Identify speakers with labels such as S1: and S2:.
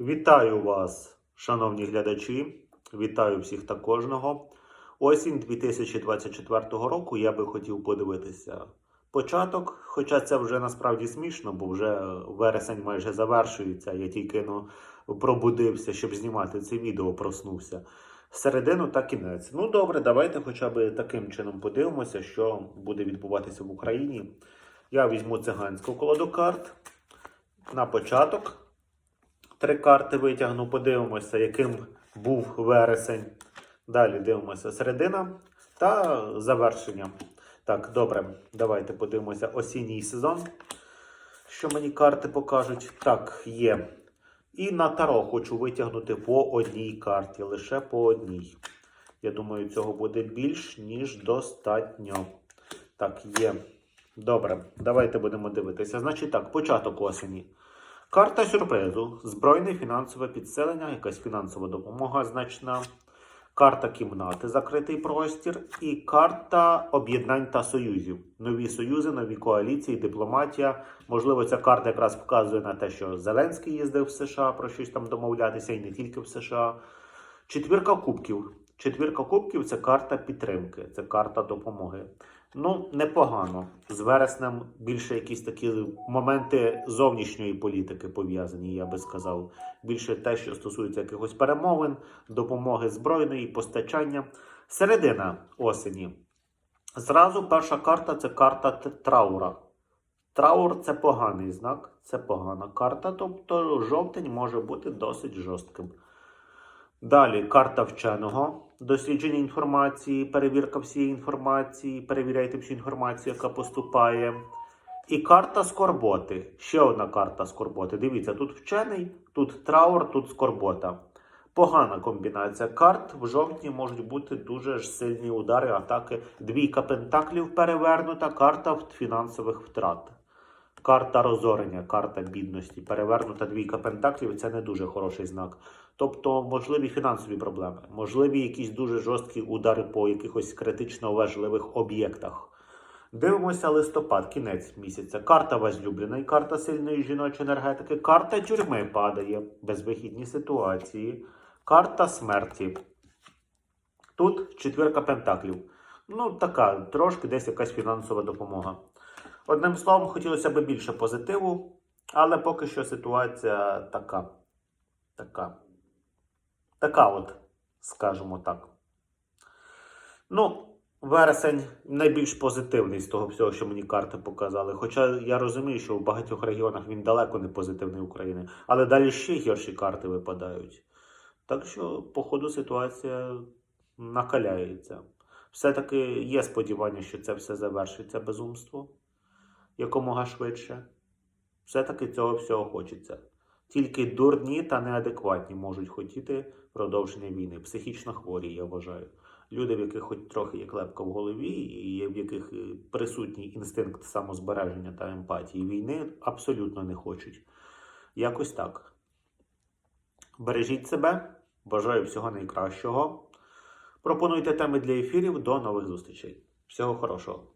S1: Вітаю вас, шановні глядачі. Вітаю всіх та кожного. Осінь 2024 року я би хотів подивитися початок, хоча це вже насправді смішно, бо вже вересень майже завершується. Я тільки ну, пробудився, щоб знімати це відео, проснувся. Середину та кінець. Ну добре, давайте хоча б таким чином подивимося, що буде відбуватися в Україні. Я візьму циганську колоду карт на початок. Три карти витягну, подивимося, яким був вересень. Далі дивимося середина та завершення. Так, добре, давайте подивимося осінній сезон. Що мені карти покажуть? Так, є. І на таро хочу витягнути по одній карті, лише по одній. Я думаю, цього буде більш, ніж достатньо. Так, є. Добре, давайте будемо дивитися. Значить так, початок осені. Карта сюрпризу, збройне фінансове підселення, якась фінансова допомога значна. Карта кімнати, закритий простір, і карта об'єднань та союзів. Нові союзи, нові коаліції, дипломатія. Можливо, ця карта якраз вказує на те, що Зеленський їздив в США про щось там домовлятися, і не тільки в США. Четвірка кубків. Четвірка кубків це карта підтримки, це карта допомоги. Ну, непогано. З вереснем більше якісь такі моменти зовнішньої політики пов'язані, я би сказав. Більше те, що стосується якихось перемовин, допомоги збройної, постачання. Середина осені. Зразу перша карта це карта траура. Траур це поганий знак, це погана карта, тобто жовтень може бути досить жорстким. Далі карта вченого, дослідження інформації, перевірка всієї інформації, перевіряйте всю інформацію, яка поступає. І карта скорботи. Ще одна карта скорботи. Дивіться, тут вчений, тут траур, тут скорбота. Погана комбінація карт. В жовтні можуть бути дуже ж сильні удари, атаки. Двійка пентаклів перевернута, карта фінансових втрат. Карта розорення, карта бідності, перевернута двійка пентаклів це не дуже хороший знак. Тобто, можливі фінансові проблеми, можливі якісь дуже жорсткі удари по якихось критично важливих об'єктах. Дивимося листопад, кінець місяця. Карта возлюбленої, карта сильної жіночої енергетики, карта тюрми падає, безвихідні ситуації, карта смерті. Тут четвірка пентаклів. Ну, така, трошки десь якась фінансова допомога. Одним словом, хотілося б більше позитиву, але поки що ситуація така. Така. Така от, скажімо так. Ну, вересень найбільш позитивний з того всього, що мені карти показали. Хоча я розумію, що в багатьох регіонах він далеко не позитивний України. Але далі ще гірші карти випадають. Так що, по ходу, ситуація накаляється. Все-таки є сподівання, що це все завершиться безумство якомога швидше. Все-таки цього всього хочеться. Тільки дурні та неадекватні можуть хотіти продовження війни. Психічно хворі, я вважаю. Люди, в яких хоч трохи є клепка в голові, і в яких е, присутній інстинкт самозбереження та емпатії війни, абсолютно не хочуть. Якось так. Бережіть себе, бажаю всього найкращого. Пропонуйте теми для ефірів. До нових зустрічей. Всього хорошого.